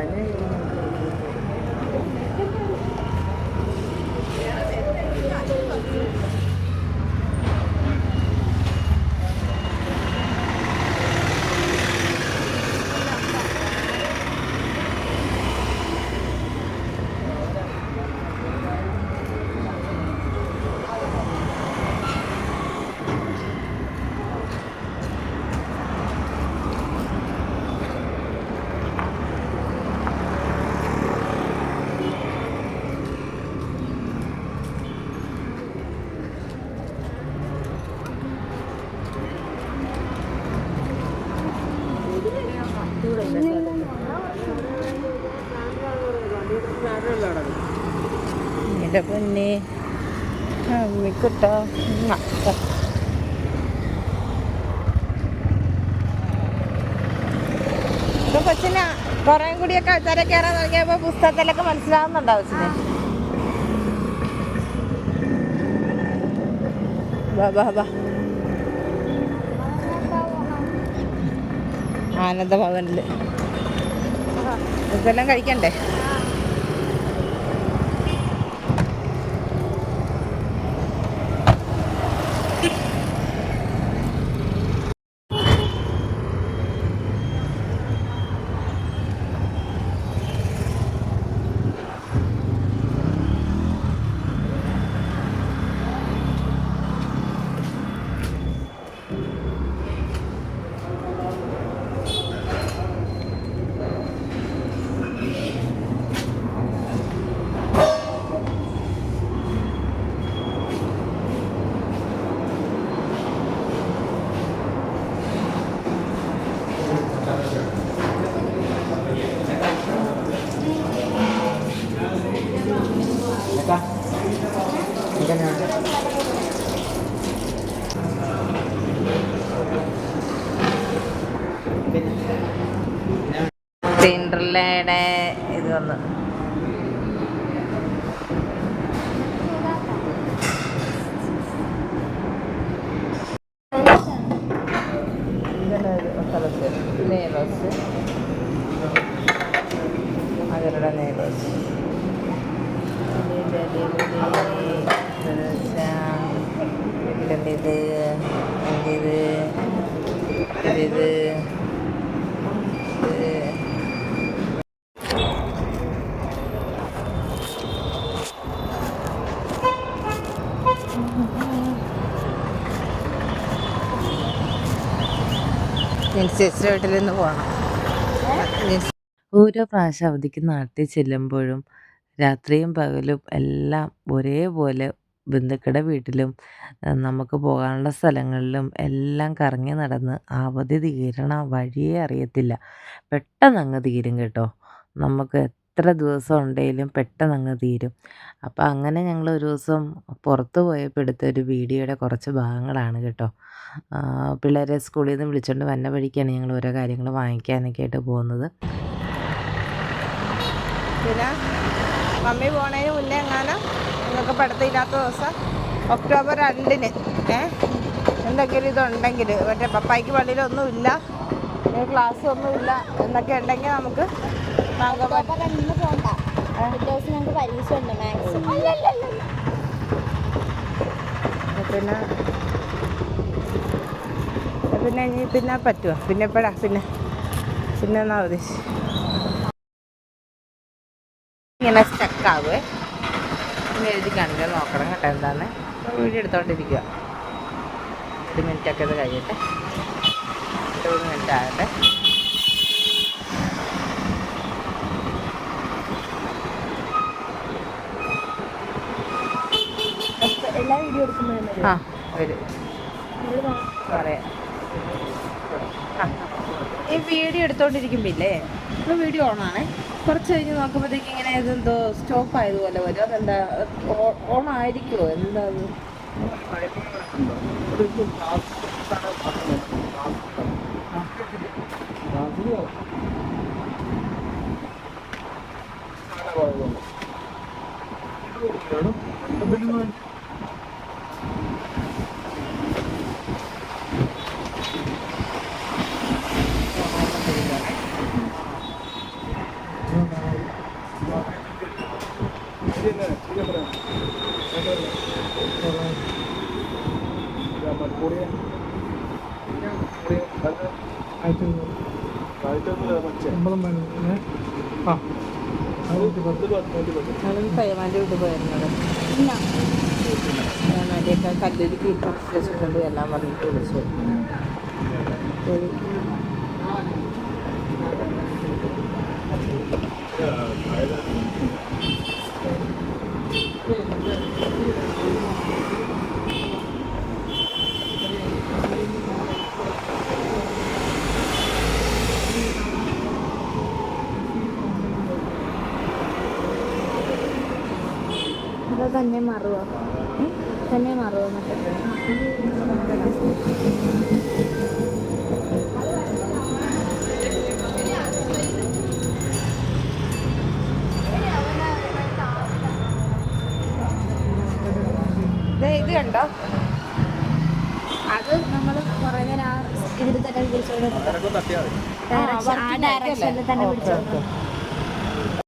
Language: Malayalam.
Nih. എന്റെ പൊന്നെ അമ്മിക്കുട്ടോ ഇപ്പൊ കൊച്ചിന് കുറേ കൂടിയൊക്കെ തിര കയറാൻ തുടങ്ങിയപ്പോ പുസ്തകത്തിലൊക്കെ മനസ്സിലാവുന്നുണ്ടോ കൊച്ചിന്? വാ വാ വാ. ആനന്ദ ഭവനിൽ ഇതെല്ലാം കഴിക്കണ്ടേ? സിൻഡ്രല്ലയുടെ ഇത് വന്നു നെയ്റോസ് അവരുടെ നെയ്റോസ് ഇത് ഇത് ഇത് ഇത് വീട്ടിൽ നിന്ന് പോകണം ഓരോ പ്രാവശ്യം അവധിക്ക് നാട്ടിൽ ചെല്ലുമ്പോഴും രാത്രിയും പകലും എല്ലാം ഒരേപോലെ ബന്ധുക്കളുടെ വീട്ടിലും നമുക്ക് പോകാനുള്ള സ്ഥലങ്ങളിലും എല്ലാം കറങ്ങി നടന്ന് അവധി തീരണ വഴിയേ അറിയത്തില്ല. പെട്ടെന്ന് അങ്ങ് തീരും കേട്ടോ. നമുക്ക് എത്ര ദിവസം ഉണ്ടെങ്കിലും പെട്ടെന്ന് അങ്ങ് തീരും. അപ്പോൾ അങ്ങനെ ഞങ്ങൾ ഒരു ദിവസം പുറത്ത് പോയപ്പോൾ എടുത്ത ഒരു വീഡിയോയുടെ കുറച്ച് ഭാഗങ്ങളാണ് കേട്ടോ. പിള്ളേരെ സ്കൂളിൽ നിന്ന് വിളിച്ചുകൊണ്ട് വന്ന വഴിക്കാണ് ഞങ്ങൾ ഓരോ കാര്യങ്ങൾ വാങ്ങിക്കാനൊക്കെ ആയിട്ട് പോകുന്നത്. പിന്നെ മമ്മി പോണതിന് മുന്നേ എങ്ങാനും നിങ്ങൾക്ക് പഠിത്തമില്ലാത്ത ദിവസം ഒക്ടോബർ രണ്ടിന് ഏ? എന്തെങ്കിലും ഇതുണ്ടെങ്കിൽ മറ്റേ പപ്പായ്ക്ക് പള്ളിയിലൊന്നുമില്ല ക്ലാസ് ഒന്നുമില്ല എന്നൊക്കെ ഉണ്ടെങ്കിൽ നമുക്ക് പിന്നെ പിന്നെ ഇനി പിന്നെ പറ്റുമോ പിന്നെ എപ്പോഴാ പിന്നെ പിന്നെ എന്നാ ഉദ്ദേശിച്ചു ഇങ്ങനെ സ്റ്റക്കാവേ ഇങ്ങനെ എഴുതി കാണിക്കാൻ നോക്കണം കേട്ടോ എന്താന്ന് വീഡിയോ എടുത്തോണ്ടിരിക്കുക ഒരു മിനിറ്റൊക്കെ ഇത് കഴിയട്ടെ മിനിറ്റ് ആകട്ടെ എല്ലാ വീഡിയോ എടുക്കുമ്പോഴും ആ. വരും. പറയാം. ഈ വീഡിയോ എടുത്തോണ്ടിരിക്കുമ്പില്ലേ ഇപ്പൊ വീഡിയോ ഓണാണേ കുറച്ച് കഴിഞ്ഞ് നോക്കുമ്പോഴത്തേക്ക് ഇങ്ങനെ ഇതെന്തോ സ്റ്റോപ്പ് ആയതുപോലെ വരും. അതെന്താ ഓൺ ആയിരിക്കുമോ എന്താ അത്? മറ്റേക്കാൾ കല്ലിലേക്ക് ഇപ്പം വെച്ചിട്ടുണ്ട് എല്ലാം പറഞ്ഞിട്ട് വിളിച്ചു Thank you. തന്നെ മാറുമോ തന്നെ മാറുമോ ഇത് കണ്ടോ? അത് നമ്മൾ കുറേ നേരം ആ ഇതിൽ തന്നെ പിടിച്ചോണ്ട് ആ? ഡയറക്ഷനിൽ തന്നെ പിടിച്ചോണ്ട്.